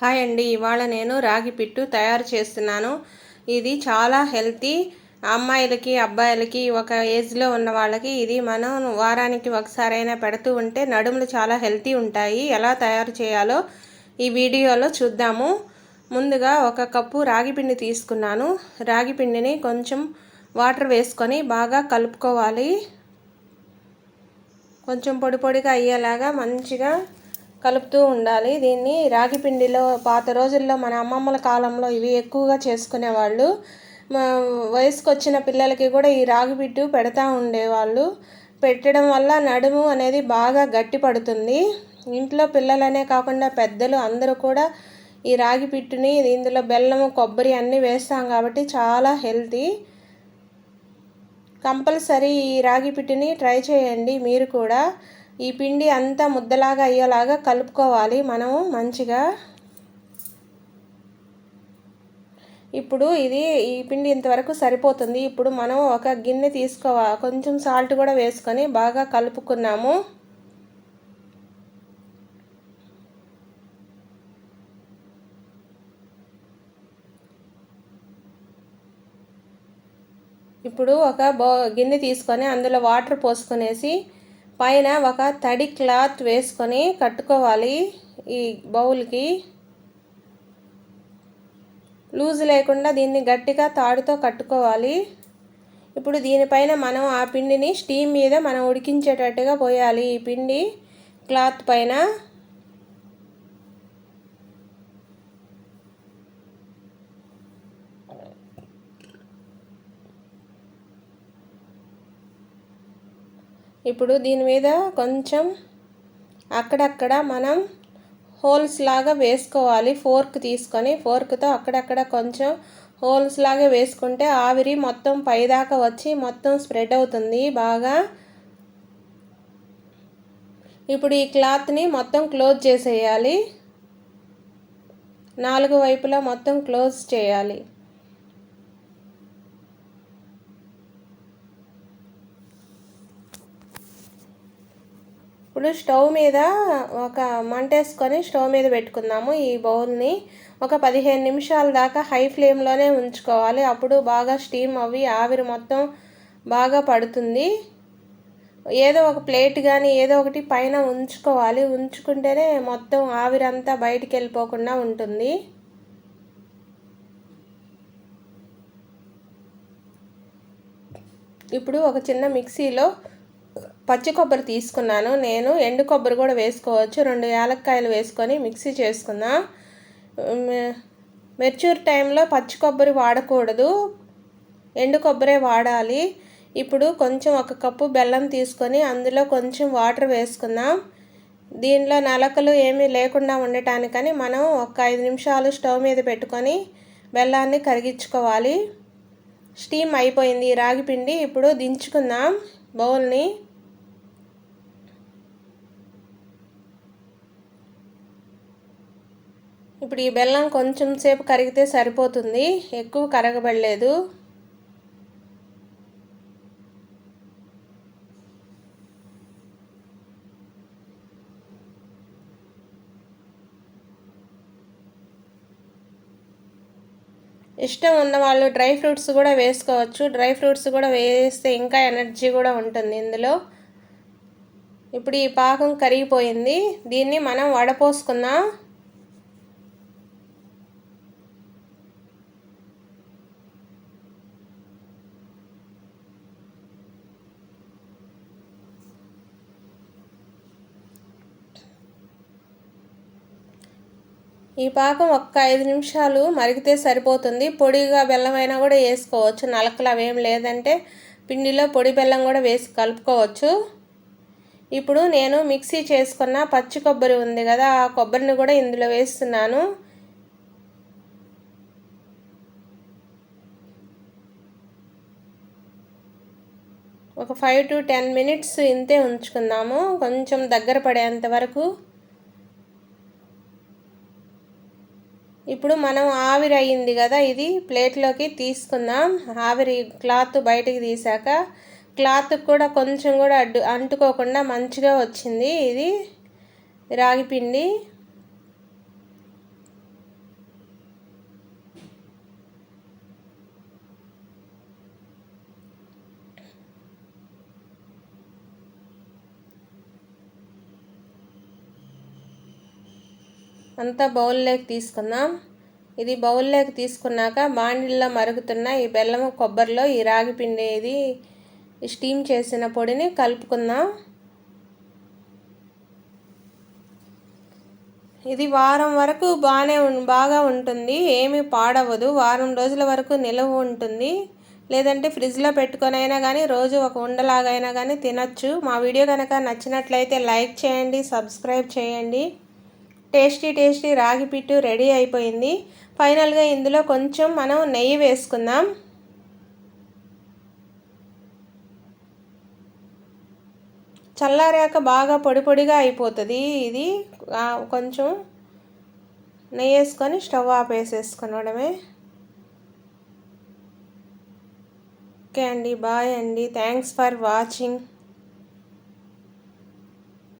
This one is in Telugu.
హాయ్ అండి ఇవాళ నేను రాగి పిట్టు తయారు చేస్తున్నాను. ఇది చాలా హెల్తీ. అమ్మాయిలకి అబ్బాయిలకి ఒక ఏజ్లో ఉన్న వాళ్ళకి ఇది మనం వారానికి ఒకసారైనా పెడుతూ ఉంటే నడుములు చాలా హెల్తీ ఉంటాయి. ఎలా తయారు చేయాలో ఈ వీడియోలో చూద్దాము. ముందుగా ఒక కప్పు రాగి పిండి తీసుకున్నాను. రాగి పిండిని కొంచెం వాటర్ వేసుకొని బాగా కలుపుకోవాలి. కొంచెం పొడి పొడిగా అయ్యేలాగా మంచిగా కలుపుతూ ఉండాలి. దీన్ని రాగి పిండిలో పాత రోజుల్లో మన అమ్మమ్మల కాలంలో ఇవి ఎక్కువగా చేసుకునేవాళ్ళు. వయసుకు వచ్చిన పిల్లలకి కూడా ఈ రాగి పిట్టు పెడతా ఉండేవాళ్ళు. పెట్టడం వల్ల నడుము అనేది బాగా గట్టి పడుతుంది. ఇంట్లో పిల్లలనే కాకుండా పెద్దలు అందరూ కూడా ఈ రాగి పిట్టుని ఇందులో బెల్లము కొబ్బరి అన్నీ వేస్తాం కాబట్టి చాలా హెల్తీ. కంపల్సరీ ఈ రాగి పిట్టుని ట్రై చేయండి మీరు కూడా. ఈ పిండి అంతా ముద్దలాగా అయ్యేలాగా కలుపుకోవాలి. మనము మంచిగా. ఇప్పుడు ఇది ఈ పిండి ఇంతవరకు సరిపోతుంది. ఇప్పుడు మనం ఒక గిన్నె తీసుకోవాలి కొంచెం సాల్ట్ కూడా వేసుకొని బాగా కలుపుకున్నాము. ఇప్పుడు ఒక బౌ గిన్నె తీసుకొని అందులో వాటర్ పోసుకునేసి పైన ఒక తడి క్లాత్ వేసుకొని కట్టుకోవాలి. ఈ బౌల్కి లూజ్ లేకుండా దీన్ని గట్టిగా తాడుతో కట్టుకోవాలి. ఇప్పుడు దీనిపైన మనం ఆ పిండిని స్టీమ్ మీద మనం ఉడికించేటట్టుగా పోయాలి. ఈ పిండి క్లాత్ పైన ఇప్పుడు దీని మీద కొంచెం అక్కడక్కడ మనం హోల్స్ లాగా వేసుకోవాలి. ఫోర్క్ తీసుకొని ఫోర్క్తో అక్కడక్కడ కొంచెం హోల్స్ లాగా వేసుకుంటే ఆవిరి మొత్తం పైదాకా వచ్చి మొత్తం స్ప్రెడ్ అవుతుంది. బాగా ఇప్పుడు ఈ క్లాత్ని మొత్తం క్లోజ్ చేసేయాలి. నాలుగు వైపులా మొత్తం క్లోజ్ చేయాలి. ఇప్పుడు స్టవ్ మీద ఒక మంటేసుకొని స్టవ్ మీద పెట్టుకుందాము ఈ బౌల్ని. ఒక పదిహేను నిమిషాల దాకా హై ఫ్లేమ్లోనే ఉంచుకోవాలి. అప్పుడు బాగా స్టీమ్ అవి ఆవిరి మొత్తం బాగా పడుతుంది. ఏదో ఒక ప్లేట్ కానీ ఏదో ఒకటి పైన ఉంచుకోవాలి. ఉంచుకుంటేనే మొత్తం ఆవిరంతా బయటికి వెళ్ళిపోకుండా ఉంటుంది. ఇప్పుడు ఒక చిన్న మిక్సీలో పచ్చి కొబ్బరి తీసుకున్నాను. నేను ఎండు కొబ్బరి కూడా వేసుకోవచ్చు. రెండు యాలక్కాయలు వేసుకొని మిక్సీ చేసుకుందాం. మెచ్యూర్ టైంలో పచ్చి కొబ్బరి వాడకూడదు. ఎండు కొబ్బరే వాడాలి. ఇప్పుడు కొంచెం ఒక కప్పు బెల్లం తీసుకొని అందులో కొంచెం వాటర్ వేసుకుందాం. దీనిలో నలకలు ఏమీ లేకుండా ఉండటానికని మనం ఒక ఐదు నిమిషాలు స్టవ్ మీద పెట్టుకొని బెల్లాన్ని కరిగించుకోవాలి. స్టీమ్ అయిపోయింది రాగి పిండి. ఇప్పుడు దించుకుందాం బౌల్ని. ఇప్పుడు ఈ బెల్లం కొంచెం సేపు కరిగితే సరిపోతుంది. ఎక్కువ కరగబడలేదు. ఇష్టం ఉన్న వాళ్ళు డ్రై ఫ్రూట్స్ కూడా వేసుకోవచ్చు. డ్రై ఫ్రూట్స్ కూడా వేస్తే ఇంకా ఎనర్జీ కూడా ఉంటుంది ఇందులో. ఇప్పుడు ఈ పాకం కరిగిపోయింది. దీన్ని మనం వడపోసుకుందాం. ఈ పాకం ఒక్క ఐదు నిమిషాలు మరిగితే సరిపోతుంది. పొడిగా బెల్లమైనా కూడా వేసుకోవచ్చు. నలకలు అవేం లేదంటే పిండిలో పొడి బెల్లం కూడా వేసి కలుపుకోవచ్చు. ఇప్పుడు నేను మిక్సీ చేసుకున్న పచ్చి కొబ్బరి ఉంది కదా ఆ కొబ్బరిని కూడా ఇందులో వేస్తున్నాను. ఒక ఫైవ్ టు టెన్ మినిట్స్ ఇంతే ఉంచుకుందాము. కొంచెం దగ్గర పడేంత వరకు ఇప్పుడు మనం ఆవిరి అయ్యింది కదా ఇది ప్లేట్లోకి తీసుకుందాం. ఆవిరి క్లాత్ బయటికి తీసాక క్లాత్ కూడా కొంచెం కూడా అడ్డు అంటుకోకుండా మంచిగా వచ్చింది ఇది రాగి పిండి. అంతా బౌల్లోకి తీసుకుందాం. ఇది బౌల్లోకి తీసుకున్నాక బాండిల్లో మరుగుతున్న ఈ బెల్లము కొబ్బరిలో ఈ రాగి పిండి ఇది స్టీమ్ చేసిన పొడిని కలుపుకుందాం. ఇది వారం వరకు బాగానే బాగా ఉంటుంది. ఏమీ పాడవదు వారం రోజుల వరకు నిలవ ఉంటుంది. లేదంటే ఫ్రిడ్జ్లో పెట్టుకొని అయినా కానీ రోజు ఒక ఉండలాగైనా కానీ తినచ్చు. మా వీడియో కనుక నచ్చినట్లయితే లైక్ చేయండి సబ్స్క్రైబ్ చేయండి. టేస్టీ టేస్టీ రాగి పిట్టు రెడీ అయిపోయింది. ఫైనల్గా ఇందులో కొంచెం మనం నెయ్యి వేసుకుందాం. చల్లారాక బాగా పొడి పొడిగా అయిపోతుంది ఇది. కొంచెం నెయ్యి వేసుకొని స్టవ్ ఆపేసేసుకునడమే ఓకే అండి బాయ్ అండి. Thanks for watching.